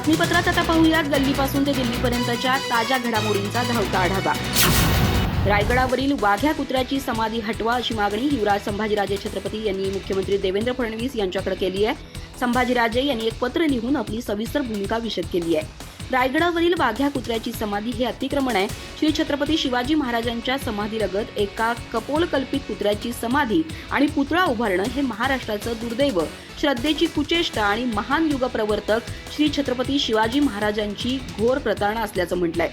बातमीपत्रात आता पाहूयात गल्लीपासून ते दिल्लीपर्यंतच्या ताज्या घडामोडींचा धावता आढावा. रायगडावरील वाघ्या कुत्र्याची समाधी हटवा अशी मागणी युवराज संभाजीराजे छत्रपती यांनी मुख्यमंत्री देवेंद्र फडणवीस यांच्याकडे केली आहे. संभाजीराजे यांनी एक पत्र लिहून आपली सविस्तर भूमिका विशद केली आहे. रायगडावरील वाघ्या कुत्र्याची समाधी हे अतिक्रमण आहे. श्री छत्रपती शिवाजी महाराजांच्या समाधीलगत एका कपोलकल्पित कुत्र्याची समाधी आणि पुतळा उभारणं हे महाराष्ट्राचं दुर्दैव. श्रद्धेची कुचेष्टा आणि महान युगप्रवर्तक श्री छत्रपती शिवाजी महाराजांची घोर प्रतारणा असल्याचं म्हटलंय.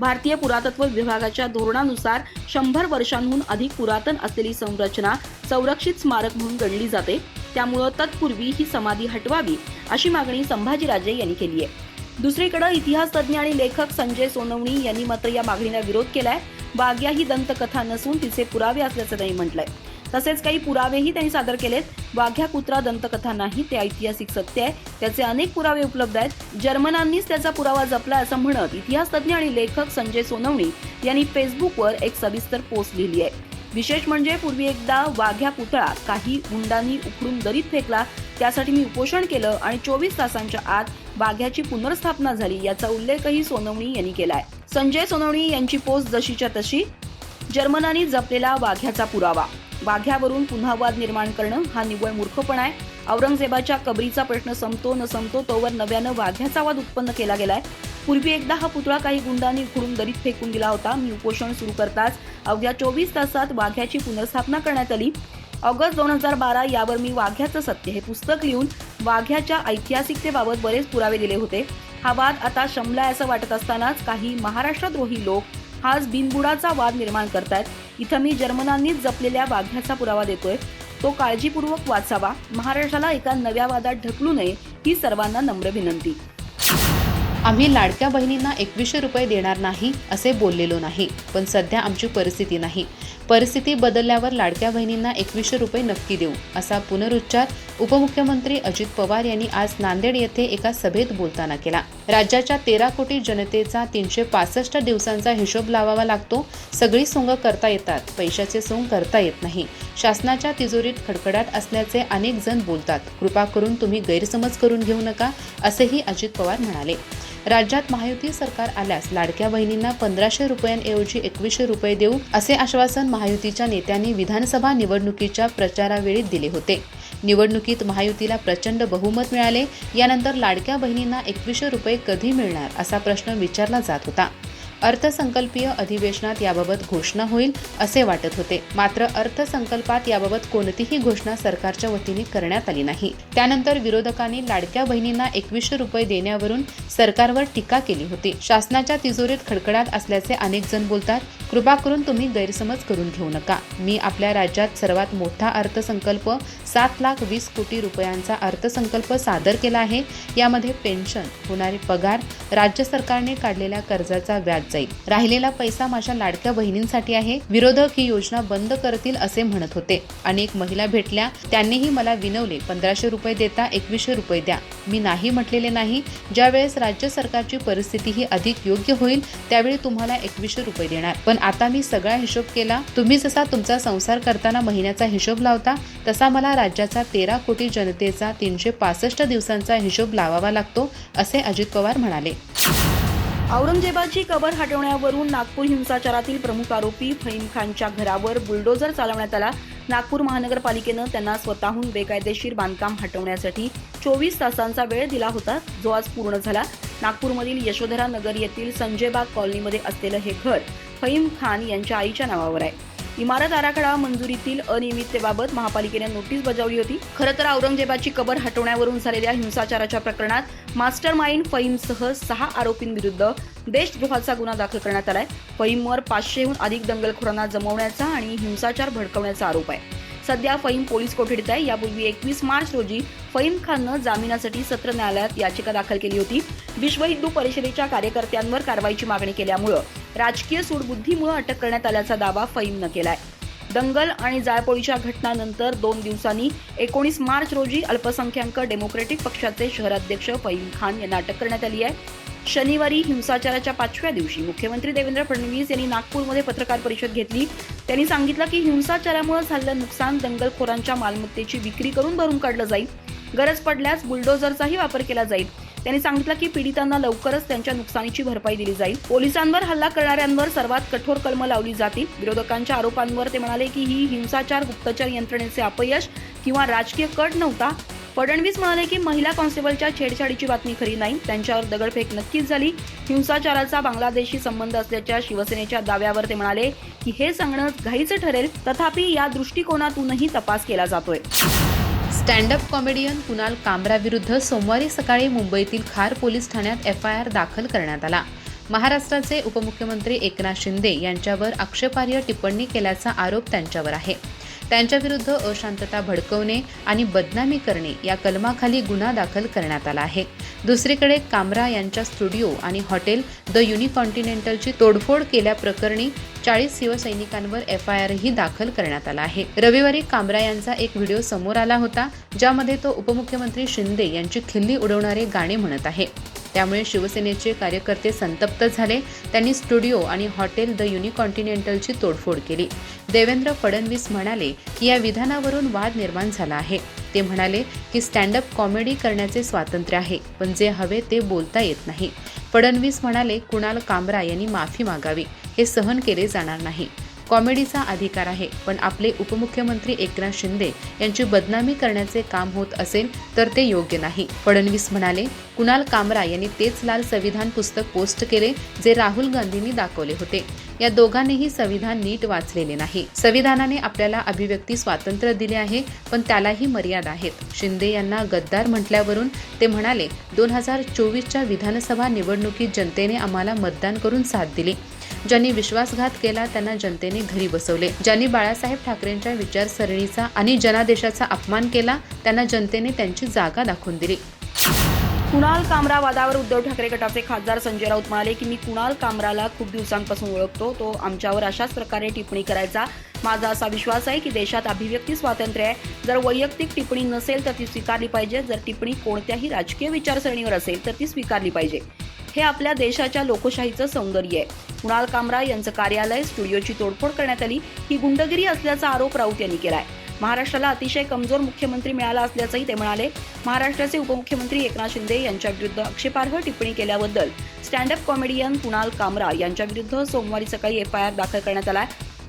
भारतीय पुरातत्व विभागाच्या धोरणानुसार शंभर वर्षांहून अधिक पुरातन असलेली संरचना संरक्षित स्मारक म्हणून गणली जाते. त्यामुळं तत्पूर्वी ही समाधी हटवावी अशी मागणी संभाजीराजे यांनी केली आहे. दुसरीकडे इतिहास तज्ज्ञ आणि लेखक संजय सोनवणी यांनी मात्र या मागणीला विरोध केलाय. बाग्या ही दंतकथा नसून तिचे पुरावे असल्याचं त्यांनी म्हटलंय. तसेच काही पुरावेही त्यांनी सादर केलेत. वाघ्या कुत्रा दंतकथा नाही ते ऐतिहासिक सत्य आहे. त्याचे अनेक पुरावे उपलब्ध आहेत. जर्मनांनीच त्याचा पुरावा जपला असं म्हणत इतिहास तज्ज्ञ आणि लेखक संजय सोनवणी यांनी फेसबुकवर एक सविस्तर पोस्ट लिहिली आहे. विशेष म्हणजे पूर्वी एकदा वाघ्या पुतळा काही गुंडांनी उखडून दरीत फेकला त्यासाठी मी उपोषण केलं आणि चोवीस तासांच्या आत वाघ्याची पुनर्स्थापना झाली याचा उल्लेखही सोनवणी यांनी केलाय. संजय सोनवणी यांची पोस्ट जशीच्या तशी जर्मनांनी जपलेला वाघ्याचा पुरावा. वाघ्यावरून पुन्हा वाद निर्माण करणं हा निव्वळ मूर्खपणा आहे औरंगजेबाच्या कबरीचा प्रश्न संपतो न संपतो तोवर नव्यानं वाघ्याचा वाद उत्पन्न केला गेलाय. पूर्वी एकदा हा पुतळा काही गुंडांनी उखडून दरीत फेकून दिला होता. मी उपोषण सुरू करताच अवघ्या चोवीस तासात वाघ्याची पुनर्स्थापना करण्यात आली. ऑगस्ट दोन हजार बारा यावर मी वाघ्याचं सत्य हे पुस्तक लिहून वाघ्याच्या ऐतिहासिकतेबाबत बरेच पुरावे दिले होते. हा वाद आता शमलाय असं वाटत असतानाच काही महाराष्ट्रद्रोही लोक हाच बिनबुडाचा वाद निर्माण करतायत. इथं मी जर्मनांनीच जपलेल्या वाघ्याचा पुरावा देतोय. तो काळजीपूर्वक वाचावा. महाराष्ट्राला एका नव्या वादात ढकलू नये ही सर्वांना नम्र विनंती. आम्ही लाडक्या बहिणींना एकवीसशे रुपये देणार नाही असे बोललेलो नाही पण सध्या आमची परिस्थिती नाही. परिस्थिती बदलल्यावर लाडक्या बहिणींना एकवीसशे रुपये नक्की देऊ असा पुनरुच्चार उपमुख्यमंत्री अजित पवार यांनी आज नांदेड येथे एका सभेत बोलताना केला. राज्याच्या तेरा कोटी जनतेचा तीनशे पासष्ट दिवसांचा हिशोब लावावा लागतो सगळी सोंग करता येतात पैशाचे सोंग करता येत नाही. शासनाच्या तिजोरीत खडखडाट असल्याचे अनेक जण बोलतात कृपा करून तुम्ही गैरसमज करून घेऊ नका असेही अजित पवार म्हणाले. राज्यात महायुती सरकार आल्यास लाडक्या बहिणींना पंधराशे रुपयांऐवजी एकवीसशे रुपये देऊ असे आश्वासन महायुतीच्या नेत्यांनी विधानसभा निवडणुकीच्या प्रचारावेळी दिले होते. निवडणुकीत महायुतीला प्रचंड बहुमत मिळाले यानंतर लाडक्या बहिणींना एकवीसशे रुपये कधी मिळणार असा प्रश्न विचारला जात होता. अर्थसंकल्पीय अधिवेशनात याबाबत घोषणा होईल असे वाटत होते. मात्र अर्थसंकल्पात याबाबत कोणतीही घोषणा सरकारच्या वतीने करण्यात आली नाही. त्यानंतर विरोधकांनी लाडक्या बहिणींना एकवीसशे रुपये देण्यावरून सरकारवर टीका केली होती. शासनाच्या तिजोरीत खडखडाट असल्याचे अनेक जण बोलतात कृपा करून तुम्ही गैरसमज करून घेऊ नका. मी आपल्या राज्यात सर्वात मोठा अर्थसंकल्प सात लाख वीस कोटी रुपयांचा अर्थसंकल्प सादर केला आहे. यामध्ये पेन्शन होणारे पगार राज्य सरकारने काढलेल्या कर्जाचा व्याज जाईल. राहिलेला पैसा माझ्या लाडक्या बहिणींसाठी आहे. विरोधक ही योजना बंद करतील असे म्हणत होते. अनेक महिला भेटल्या. त्यांनीही मला विनवले पंधराशे रुपये देता एकवीसशे रुपये द्या. मी नाही म्हटलेले नाही. ज्यावेळेस राज्य सरकारची परिस्थिती ही अधिक योग्य होईल त्यावेळी तुम्हाला एकवीसशे रुपये देणार. पण आता मी सगळा हिशोब केला. तुम्ही जसा तुमचा संसार करताना महिन्याचा हिशोब लावता तसा मला राज्याचा तेरा कोटी जनतेचा तीनशे पासष्ट दिवसांचा हिशोब लावावा लागतो असे अजित पवार म्हणाले. औरंगजेबाची कबर हटवण्यावरून नागपूर हिंसाचारातील प्रमुख आरोपी फहीम खानच्या घरावर बुलडोझर चालवण्यात आला. नागपूर महानगरपालिकेनं त्यांना स्वतःहून बेकायदेशीर बांधकाम हटवण्यासाठी चोवीस तासांचा वेळ दिला होता जो आज पूर्ण झाला. नागपूरमधील यशोधरा नगर येथील संजयबाग कॉलनीमध्ये असलेलं हे घर फहीम खान यांच्या आईच्या नावावर आहे. इमारत आराखडा मंजुरीतील अनियमिततेबाबत महापालिकेने नोटीस बजावली होती. खरं तर औरंगजेबाची कबर हटवण्यावरून झालेल्या हिंसाचाराच्या प्रकरणात मास्टर माइंड फहीमसह सहा आरोपींविरुद्ध देशद्रोहाचा गुन्हा दाखल करण्यात आलाय. फहीमवर पाचशेहून अधिक दंगलखोरांना जमवण्याचा आणि हिंसाचार भडकवण्याचा आरोप आहे. सध्या फहीम पोलीस कोठडीत आहे. यापूर्वी एकवीस मार्च रोजी फहीम खाननं जामिनासाठी सत्र न्यायालयात याचिका दाखल केली होती. विश्व हिंदू परिषदेच्या कार्यकर्त्यांवर कारवाईची मागणी केल्यामुळं राजकीय सूडबुद्धीमुळे अटक करण्यात आल्याचा दावा फहीमनं केलाय. दंगल आणि जाळपोळीच्या घटनानंतर दोन दिवसांनी एकोणीस मार्च रोजी अल्पसंख्याक डेमोक्रेटिक पक्षाचे शहराध्यक्ष फहीम खान यांना अटक करण्यात आली आहे. शनिवारी हिंसाचाराच्या पाचव्या दिवशी मुख्यमंत्री देवेंद्र फडणवीस यांनी नागपूरमध्ये पत्रकार परिषद घेतली. त्यांनी सांगितलं की हिंसाचारामुळे झालेलं नुकसान दंगलखोरांच्या मालमत्तेची विक्री करून भरून काढलं जाईल. गरज पडल्यास बुलडोझरचाही वापर केला जाईल. त्यांनी सांगितलं की पीडितांना लवकरच त्यांच्या नुकसानीची भरपाई दिली जाईल. पोलिसांवर हल्ला करणाऱ्यांवर सर्वात कठोर कलम लावली जातील. विरोधकांच्या आरोपांवर ते म्हणाले की ही हिंसाचार गुप्तचर यंत्रणेचे अपयश किंवा राजकीय कट नव्हता. फडणवीस म्हणाले की महिला कॉन्स्टेबलच्या छेडछाडीची बातमी खरी नाही. त्यांच्यावर दगडफेक नक्कीच झाली. हिंसाचाराचा बांगलादेशशी संबंध असल्याच्या शिवसेनेच्या दाव्यावर ते म्हणाले की हे सांगणं घाईचं ठरेल. तथापि या दृष्टिकोनातूनही तपास केला जातोय. स्टँडअप कॉमेडियन कुणाल कामराविरुद्ध सोमवारी सकाळी मुंबईतील खार पोलीस ठाण्यात एफ आय आर दाखल करण्यात आला. महाराष्ट्राचे उपमुख्यमंत्री एकनाथ शिंदे यांच्यावर आक्षेपार्ह टिप्पणी केल्याचा आरोप त्यांच्यावर आहे. त्यांच्याविरुद्ध अशांतता भडकवणे आणि बदनामी करणे या कलमाखाली गुन्हा दाखल करण्यात आला आहे. दुसरीकडे कामरा यांच्या स्टुडिओ आणि हॉटेल द युनिकॉन्टिनेंटलची तोडफोड केल्याप्रकरणी चाळीस शिवसैनिकांवर एफ आय आरही दाखल करण्यात आला आहे. रविवारी कामरा यांचा एक व्हिडिओ समोर आला होता ज्यामध्ये तो उपमुख्यमंत्री शिंदे यांची खिल्ली उडवणारे गाणे म्हणत आहे. त्यामुळे शिवसेनेचे कार्यकर्ते संतप्त झाले त्यांनी स्टुडिओ आणि हॉटेल द युनिकॉन्टिनेंटलची तोडफोड केली. देवेंद्र फडणवीस म्हणाले की या विधानावरून वाद निर्माण झाला आहे. ते म्हणाले की स्टँडअप कॉमेडी करण्याचे स्वातंत्र्य आहे पण जे हवे ते बोलता येत नाही. फडणवीस म्हणाले कुणाल कामरा यांनी माफी मागावी हे सहन केले जाणार नाही. कॉमेडीचा अधिकार आहे पण आपले उपमुख्यमंत्री एकनाथ शिंदे यांची बदनामी करण्याचे काम होत असेल तर ते योग्य नाही. फडणवीस म्हणाले कुणाल कामरा यांनी तेच लाल संविधान पुस्तक पोस्ट केले जे राहुल गांधींनी दाखवले होते. या दोघांनीही संविधान नीट वाचलेले नाही. संविधानाने आपल्याला अभिव्यक्ती स्वातंत्र्य दिले आहे पण त्यालाही मर्यादा आहेत. शिंदे यांना गद्दार म्हटल्यावरून ते म्हणाले दोन हजार चोवीसच्या विधानसभा निवडणुकीत जनतेने आम्हाला मतदान करून साथ दिली. ज्यांनी विश्वासघात केला त्यांना जनतेने घरी बसवले. ज्यांनी बाळासाहेब ठाकरेंच्या विचारसरणीचा आणि जनादेशाचा अपमान केला त्यांना जनतेने त्यांची जागा दाखवून दिली. कुणाल कामरा वादावर उद्धव ठाकरे गटाचे खासदार संजय राऊत म्हणाले की मी कुणाल कामराला खूप दिवसांपासून ओळखतो. तो आमच्यावर अशाच प्रकारे टिप्पणी करायचा. माझा असा विश्वास आहे की देशात अभिव्यक्ती स्वातंत्र्य आहे. जर वैयक्तिक टिप्पणी नसेल तर ती स्वीकारली पाहिजे. जर टिप्पणी कोणत्याही राजकीय विचारसरणीवर असेल तर ती स्वीकारली पाहिजे. हे आपल्या देशाच्या लोकशाहीचं सौंदर्य आहे. कुणाल कामरा यांचं कार्यालय स्टुडिओची तोडफोड करण्यात आली. ही गुंडगिरी असल्याचा आरोप राऊत यांनी केला आहे महाराष्ट्राला अतिशय कमजोर मुख्यमंत्री मिळाला असल्याचंही ते म्हणाले. महाराष्ट्राचे उपमुख्यमंत्री एकनाथ शिंदे यांच्याविरुद्ध आक्षेपार्ह टिप्पणी केल्याबद्दल स्टँडअप कॉमेडियन कुणाल कामरा यांच्याविरुद्ध सोमवारी सकाळी एफ आय आर दाखल करण्यात आला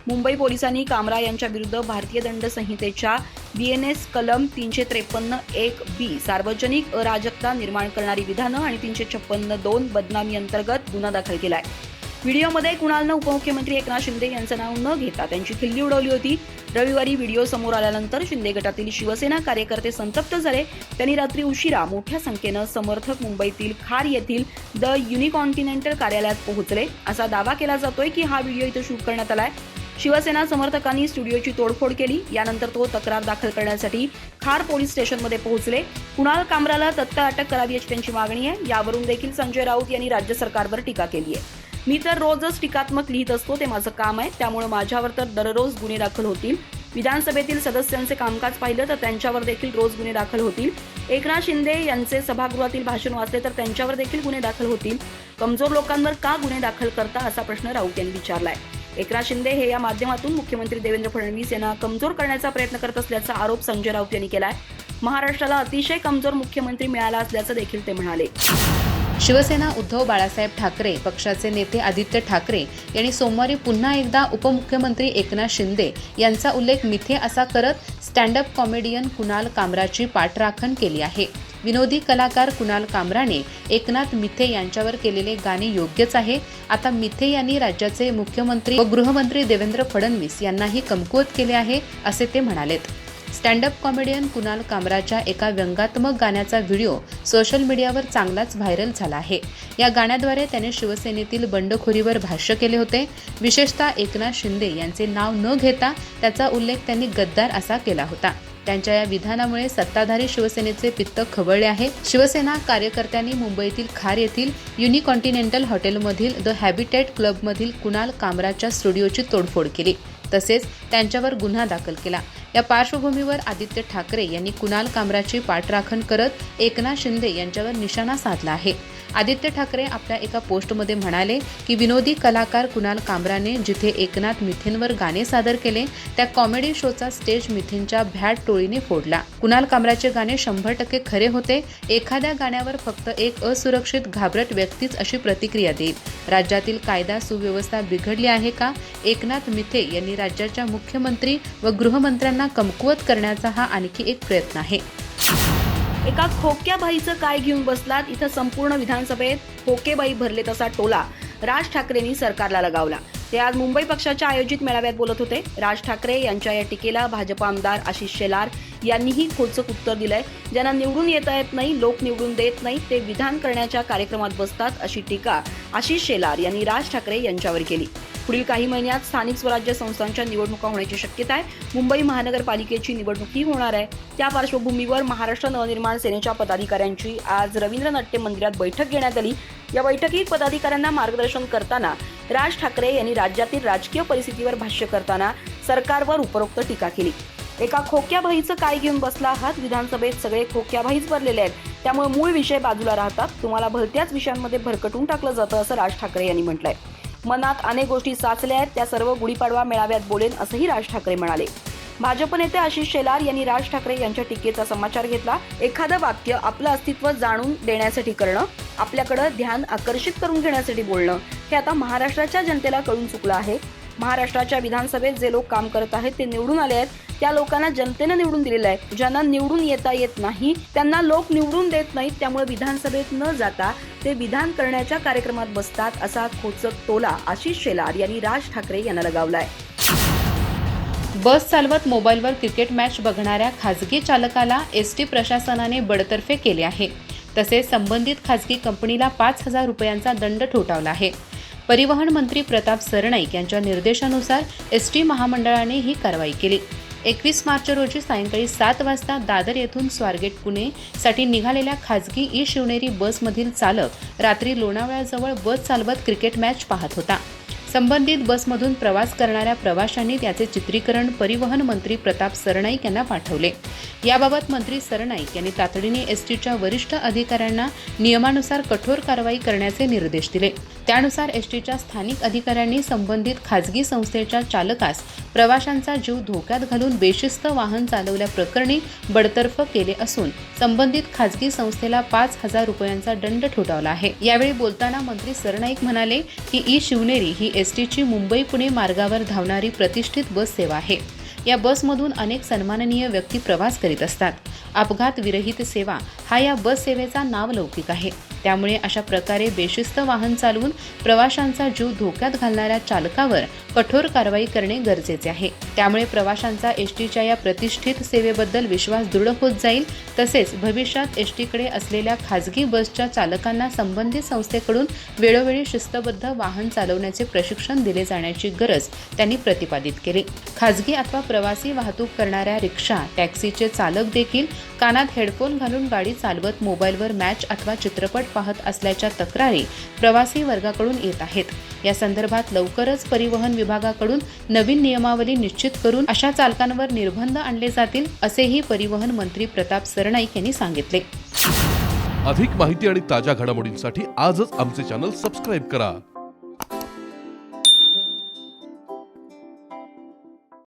मुंबई पोलिसांनी कामरा यांच्याविरुद्ध भारतीय दंड संहितेच्या डी एन एस कलम तीनशे त्रेपन्न एक बी सार्वजनिक अराजकता निर्माण करणारी विधानं आणि तीनशे छप्पन्न दोन बदनामी अंतर्गत गुन्हा दाखल केला आहे व्हिडिओमध्ये कुणालनं उपमुख्यमंत्री एकनाथ शिंदे यांचं नाव न घेता त्यांची खिल्ली उडवली होती. रविवारी व्हिडिओ समोर आल्यानंतर शिंदे गटातील शिवसेना कार्यकर्ते संतप्त झाले. त्यांनी रात्री उशिरा मोठ्या संख्येनं समर्थक मुंबईतील खार येथील द युनिकॉन्टिनेंटल कार्यालयात पोहोचले. असा दावा केला जातोय की हा व्हिडिओ इथं शूट करण्यात आलाय. शिवसेना समर्थकांनी स्टुडिओची तोडफोड केली. यानंतर तो तक्रार दाखल करण्यासाठी खार पोलीस स्टेशनमध्ये पोहोचले. कुणाल कामराला तत्काळ अटक करावी अशी त्यांची मागणी आहे. यावरून देखील संजय राऊत यांनी राज्य सरकारवर टीका केली आहे. मी तर रोजच टीकात्मक लिहित असतो ते माझं काम आहे. त्यामुळे माझ्यावर तर दररोज गुन्हे दाखल होतील. विधानसभेतील सदस्यांचे कामकाज पाहिलं तर त्यांच्यावर देखील रोज गुन्हे दाखल होतील. एकनाथ शिंदे यांचे सभागृहातील भाषण वाचले तर त्यांच्यावर देखील गुन्हे दाखल होतील. कमजोर लोकांवर का गुन्हे दाखल करता असा प्रश्न राऊत यांनी विचारलाय. एकनाथ शिंदे हे या माध्यमातून मुख्यमंत्री देवेंद्र फडणवीस यांना कमजोर करण्याचा प्रयत्न करत असल्याचा आरोप संजय राऊत यांनी केलाय. महाराष्ट्राला अतिशय कमजोर मुख्यमंत्री मिळाला असल्याचं देखील ते म्हणाले. शिवसेना उद्धव बाळासाहेब ठाकरे पक्षाचे नेते आदित्य ठाकरे यांनी सोमवारी पुन्हा एकदा उपमुख्यमंत्री एकनाथ शिंदे यांचा उल्लेख मिथे असा करत स्टँडअप कॉमेडियन कुणाल कामराची पाठराखण केली आहे. विनोदी कलाकार कुणाल कामराने एकनाथ मिथे यांच्यावर केलेले गाणे योग्यच आहे. आता मिथे यांनी राज्याचे मुख्यमंत्री व गृहमंत्री देवेंद्र फडणवीस यांनाही कमकुवत केले आहे असे ते म्हणालेत. स्टँडअप कॉमेडियन कुणाल कामराच्या एका व्यंगात्मक गाण्याचा व्हिडिओ सोशल मीडियावर चांगलाच व्हायरल झाला आहे. या गाण्याद्वारे त्याने शिवसेनेतील बंडखोरीवर भाष्य केले होते. विशेषतः एकनाथ शिंदे यांचे नाव न घेता त्याचा उल्लेख त्यांनी गद्दार असा केला होता. त्यांच्या या विधानामुळे सत्ताधारी शिवसेनेचे पित्त खवळले आहे. शिवसेना कार्यकर्त्यांनी मुंबईतील खार येथील युनिकॉन्टिनेंटल हॉटेलमधील द हॅबिटेट क्लबमधील कुणाल कामराच्या स्टुडिओची तोडफोड केली. तसेच त्यांच्यावर गुन्हा दाखल केला. या पार्श्वभूमीवर आदित्य ठाकरे यांनी कुणाल कामराची पाठराखण करत एकनाथ शिंदे यांच्यावर निशाणा साधला आहे. आदित्य ठाकरे आपल्या एका पोस्टमध्ये म्हणाले की विनोदी कलाकार कुणाल कांबराने जिथे एकनाथ मिथेनवर गाणे सादर केले त्या कॉमेडी शोचा स्टेज मिथेनच्या भ्याड टोळीने फोडला. कुणाल कामराचे गाणे शंभर टक्के खरे होते एखाद्या गाण्यावर फक्त एक असुरक्षित घाबरट व्यक्तीच अशी प्रतिक्रिया देईल. राज्यातील कायदा सुव्यवस्था बिघडली आहे का? एकनाथ मिथे यांनी राज्याच्या मुख्यमंत्री व गृहमंत्र्यांना कमकुवत करण्याचा हा आणखी एक प्रयत्न आहे. एका खोक्या बाईचं काय घेऊन बसलात? इथं संपूर्ण विधानसभेत खोकेबाई भरले तसा टोला राज ठाकरेंनी सरकारला लगावला. ते आज मुंबई पक्षाच्या आयोजित मेळाव्यात बोलत होते. राज ठाकरे यांच्या या टीकेला भाजप आमदार आशिष शेलार यांनीही खोचक उत्तर दिलंय. ज्यांना निवडून येता येत नाही लोक निवडून देत नाही ते विधान करण्याच्या कार्यक्रमात बसतात अशी टीका आशिष शेलार यांनी राज ठाकरे यांच्यावर केली. पुढील काही महिन्यात स्थानिक स्वराज्य संस्थांच्या निवडणुका होण्याची शक्यता आहे. मुंबई महानगरपालिकेची निवडणुकी होणार आहे. त्या पार्श्वभूमीवर महाराष्ट्र नवनिर्माण सेनेच्या पदाधिकाऱ्यांची आज रवींद्र नाट्य मंदिरात बैठक घेण्यात आली. या बैठकीत पदाधिकाऱ्यांना मार्गदर्शन करताना राज ठाकरे यांनी राज्यातील राजकीय परिस्थितीवर भाष्य करताना सरकारवर उपरोक्त टीका केली. एका खोक्याबाईचं काय घेऊन बसला आहात विधानसभेत सगळे खोक्याबाईच भरलेले आहेत. त्यामुळे मूळ विषय बाजूला राहतात. तुम्हाला भलत्याच विषयांमध्ये भरकटून टाकलं जातं असं राज ठाकरे यांनी म्हटलंय. मनात अनेक गोष्टी साचल्या आहेत. त्या सर्व गुढीपाडवा मेळाव्यात बोलेन असंही राज ठाकरे म्हणाले. भाजप नेते आशिष शेलार यांनी राज ठाकरे यांच्या टीकेचा समाचार घेतला. एखादं वाक्य आपलं अस्तित्व जाणून देण्यासाठी करणं आपल्याकडं ध्यान आकर्षित करून घेण्यासाठी बोलणं हे आता महाराष्ट्राच्या जनतेला कळून चुकलं आहे. महाराष्ट्राच्या विधानसभेत जे लोक काम करत आहेत ते निवडून आले आहेत. त्या लोकांना जनतेनं निवडून दिलेलं आहे. ज्यांना निवडून येता येत नाही त्यांना लोक निवडून देत नाहीत त्यामुळे विधानसभेत न जाता ते विधान करण्याच्या कार्यक्रमात बसतात असा खोचक टोला आशिष शेलार यांनी राज ठाकरे यांना लगावलाय. बस चालवत मोबाईलवर क्रिकेट मॅच बघणाऱ्या खाजगी चालकाला एस टी प्रशासनाने बडतर्फे केले आहे. तसेच संबंधित खाजगी कंपनीला पाच हजार रुपयांचा दंड ठोठावला आहे. परिवहन मंत्री प्रताप सरनाईक यांच्या निर्देशानुसार एस टी महामंडळाने ही कारवाई केली. एकवीस मार्च रोजी सायंकाळी सात वाजता दादर येथून स्वारगेट पुणे साठी निघालेल्या खाजगी ई शिवनेरी बसमधील चालक रात्री लोणावळ्याजवळ बस चालवत क्रिकेट मॅच पाहत होता. संबंधित बसमधून प्रवास करणाऱ्या प्रवाशांनी त्याचे चित्रीकरण परिवहन मंत्री प्रताप सरनाईक यांना पाठवले. याबाबत मंत्री सरनाईक यांनी तातडीने एसटीच्या वरिष्ठ अधिकाऱ्यांना नियमानुसार कठोर कारवाई करण्याचे निर्देश दिले. त्यानुसार एसटीच्या स्थानिक अधिकाऱ्यांनी संबंधित खाजगी संस्थेच्या चालकास प्रवाशांचा जीव धोक्यात घालून बेशिस्त वाहन चालवल्याप्रकरणी बडतर्फ केले असून संबंधित खाजगी संस्थेला पाच हजार रुपयांचा दंड ठोठावला आहे. यावेळी बोलताना मंत्री सरनाईक म्हणाले की ई शिवनेरी ही एसटीची मुंबई पुणे मार्गावर धावणारी प्रतिष्ठित बस सेवा आहे. या बसमधून अनेक सन्माननीय व्यक्ती प्रवास करीत असतात. अपघात विरहित सेवा हा या बस सेवेचा नावलौकिक आहे. त्यामुळे अशा प्रकारे बेशिस्त वाहन चालवून प्रवाशांचा जीव धोक्यात घालणाऱ्या चालकावर कठोर कारवाई करणे गरजेचे आहे. त्यामुळे प्रवाशांचा एसटीच्या या प्रतिष्ठित सेवेबद्दल विश्वास दृढ होत जाईल. तसेच भविष्यात एसटीकडे असलेल्या खाजगी बसच्या चालकांना संबंधित संस्थेकडून वेळोवेळी शिस्तबद्ध वाहन चालवण्याचे प्रशिक्षण दिले जाण्याची गरज त्यांनी प्रतिपादित केली. खाजगी अथवा प्रवासी वाहतूक करणाऱ्या रिक्षा टॅक्सीचे चालक देखील कानात हेडफोन घालून गाडी चालवत मोबाईलवर मॅच अथवा चित्रपट पाहत असल्याच्या तक्रारी प्रवासी वर्गाकडून येत आहेत. या संदर्भात लवकरच परिवहन विभागाकडून नवीन नियमावली निश्चित करून अशा चालकांवर निर्बंध आणले जातील असेही परिवहन मंत्री प्रताप सरनाईक यांनी सांगितले. अधिक माहिती आणि ताज्या घडामोडींसाठी आजच आमचे चॅनल सबस्क्राईब करा.